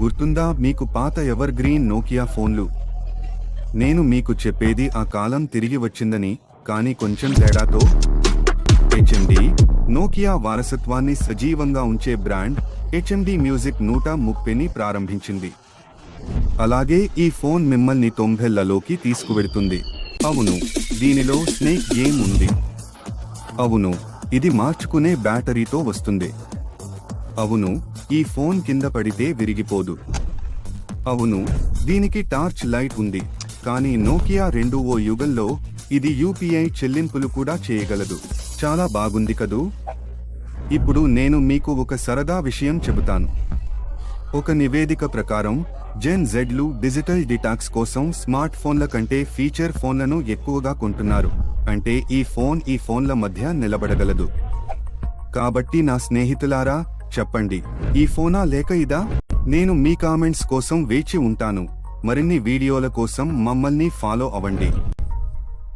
గుర్తుందా? మీకు పాత ఎవర్ గ్రీన్ నోకియా ఫోన్లు. నేను మీకు చెప్పేది ఆ కాలం తిరిగి వచ్చిందని కానీ కొంచెం తేడాతో. హెచ్ఎండి నోకియా వారసత్వాన్ని సజీవంగా ఉంచే బ్రాండ్ హెచ్ఎండి మ్యూజిక్ నూట ముప్పైని ప్రారంభించింది. అలాగే ఈ ఫోన్ మిమ్మల్ని తొంభెళ్ళలోకి తీసుకువెడుతుంది. అవును దీనిలో స్నేక్ గేమ్ ఉంది. అవును ఇది మార్చుకునే బ్యాటరీతో వస్తుంది. అవును ఈ ఫోన్ కింద పడితే విరిగిపోదు. అవును దీనికి టార్చ్ లైట్ ఉంది కానీ నోకియా రెండు ఓ యుగంలో ఇది యూపీఐ చెల్లింపులు కూడా చేయగలదు. చాలా బాగుంది కదూ? ఇప్పుడు నేను మీకు ఒక సరదా విషయం చెబుతాను. ఒక నివేదిక ప్రకారం జెన్ జెడ్లు డిజిటల్ డిటాక్స్ కోసం స్మార్ట్ ఫోన్ల కంటే ఫీచర్ ఫోన్లను ఎక్కువగా కొంటున్నారు. అంటే ఈ ఫోన్ ఈ ఫోన్ల మధ్య నిలబడగలదు. కాబట్టి నా స్నేహితులారా చెప్పండి. ఈ ఫోనా లేక ఇదా? నేను మీ కామెంట్స్ కోసం వేచి ఉంటాను. మరిన్ని వీడియోల కోసం మమ్మల్ని ఫాలో అవ్వండి.